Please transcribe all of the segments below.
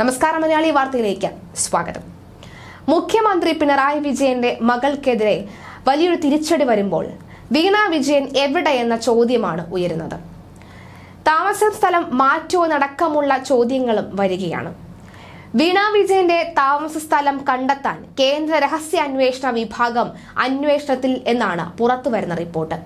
നമസ്കാരം മലയാളി വാർത്തയിലേക്ക് സ്വാഗതം. മുഖ്യമന്ത്രി പിണറായി വിജയന്റെ മകൾക്കെതിരെ വലിയൊരു തിരിച്ചടി വരുമ്പോൾ വീണ വിജയൻ എവിടെ എന്ന ചോദ്യമാണ് ഉയരുന്നത്. താമസ സ്ഥലം നടക്കമുള്ള ചോദ്യങ്ങളും വരികയാണ്. വീണ വിജയന്റെ താമസ സ്ഥലം കണ്ടെത്താൻ കേന്ദ്ര രഹസ്യ അന്വേഷണ വിഭാഗം അന്വേഷണത്തിൽ എന്നാണ് പുറത്തുവരുന്ന റിപ്പോർട്ട്.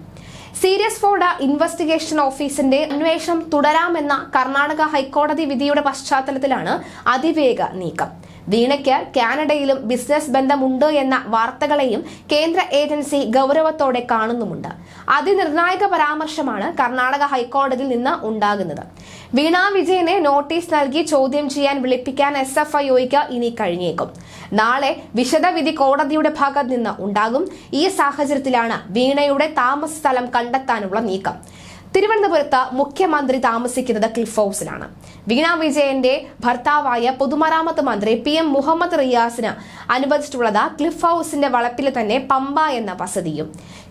സീരിയസ് ഫോർഡ് ഇൻവെസ്റ്റിഗേഷൻ ഓഫീസിന്റെ അന്വേഷണം തുടരാമെന്ന കർണാടക ഹൈക്കോടതി വിധിയുടെ പശ്ചാത്തലത്തിലാണ് അതിവേഗ നീക്കം. വീണയ്ക്ക് കാനഡയിലും ബിസിനസ് ബന്ധമുണ്ട് എന്ന വാർത്തകളെയും കേന്ദ്ര ഏജൻസി ഗൗരവത്തോടെ കാണുന്നുമുണ്ട്. അതിനിർണായക പരാമർശമാണ് കർണാടക ഹൈക്കോടതിയിൽ നിന്ന് ഉണ്ടാകുന്നത്. വീണ വിജയനെ നോട്ടീസ് നൽകി ചോദ്യം ചെയ്യാൻ വിളിപ്പിക്കാൻ എസ് എഫ് ഐഒയ്ക്ക് ഇനി കഴിഞ്ഞേക്കും. നാളെ വിശദവിധി കോടതിയുടെ ഭാഗത്ത് നിന്ന് ഉണ്ടാകും. ഈ സാഹചര്യത്തിലാണ് വീണയുടെ താമസ സ്ഥലം കണ്ടെത്താനുള്ള നീക്കം. തിരുവനന്തപുരത്ത് മുഖ്യമന്ത്രി താമസിക്കുന്നത് ക്ലിഫ് ഹൗസിലാണ്. വീണ വിജയന്റെ ഭർത്താവായ പൊതുമരാമത്ത് മന്ത്രി പി എം മുഹമ്മദ് റിയാസിന് അനുവദിച്ചിട്ടുള്ളത് ക്ലിഫ് ഹൗസിന്റെ വളപ്പിൽ തന്നെ പമ്പ എന്ന വസതിയും.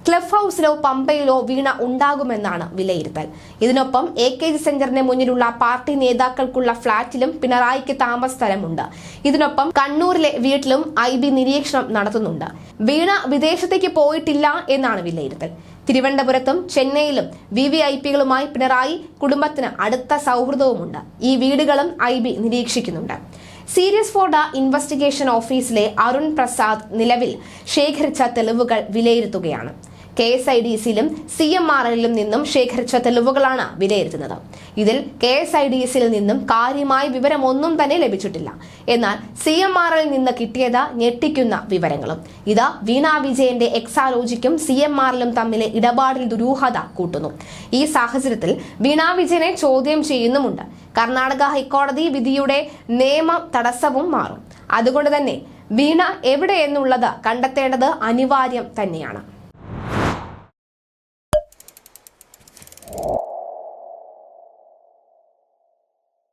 ക്ലിഫ് ഹൗസിലോ പമ്പയിലോ വീണ ഉണ്ടാകുമെന്നാണ് വിലയിരുത്തൽ. ഇതിനൊപ്പം എ കെ ജി സെന്ററിന് മുന്നിലുള്ള പാർട്ടി നേതാക്കൾക്കുള്ള ഫ്ളാറ്റിലും പിണറായിക്ക് താമസ സ്ഥലമുണ്ട്. ഇതിനൊപ്പം കണ്ണൂരിലെ വീട്ടിലും ഐ ബി നിരീക്ഷണം നടത്തുന്നുണ്ട്. വീണ വിദേശത്തേക്ക് പോയിട്ടില്ല എന്നാണ് വിലയിരുത്തൽ. തിരുവനന്തപുരത്തും ചെന്നൈയിലും വി വി ഐ പികളുമായി പിണറായി കുടുംബത്തിന് അടുത്ത സൗഹൃദവുമുണ്ട്. ഈ വീടുകളും ഐ ബി നിരീക്ഷിക്കുന്നുണ്ട്. സീരിയസ് ഫോർ ഡ ഇൻവെസ്റ്റിഗേഷൻ ഓഫീസിലെ അരുൺ പ്രസാദ് നിലവിൽ ശേഖരിച്ച തെളിവുകൾ വിലയിരുത്തുകയാണ്. കെ എസ് ഐ ഡി സിയിലും സി എം ആർ എല്ലിലും നിന്നും ശേഖരിച്ച തെളിവുകളാണ് വിലയിരുത്തുന്നത്. ഇതിൽ കെ എസ് ഐ ഡി സിയിൽ നിന്നും കാര്യമായ വിവരമൊന്നും തന്നെ ലഭിച്ചിട്ടില്ല. എന്നാൽ സി എം ആർ എല്ലിൽ നിന്ന് കിട്ടിയത് ഞെട്ടിക്കുന്ന വിവരങ്ങളും. ഇത് വീണ വിജയന്റെ എക്സാലോജിക്കും സി എം ആറിലും തമ്മിലെ ഇടപാടിൽ ദുരൂഹത കൂട്ടുന്നു. ഈ സാഹചര്യത്തിൽ വീണ വിജയനെ ചോദ്യം ചെയ്യുന്നുമുണ്ട്. കർണാടക ഹൈക്കോടതി വിധിയുടെ നിയമ തടസ്സവും മാറും. അതുകൊണ്ട് തന്നെ വീണ എവിടെ എന്നുള്ളത് കണ്ടെത്തേണ്ടത് അനിവാര്യം തന്നെയാണ്. Oh.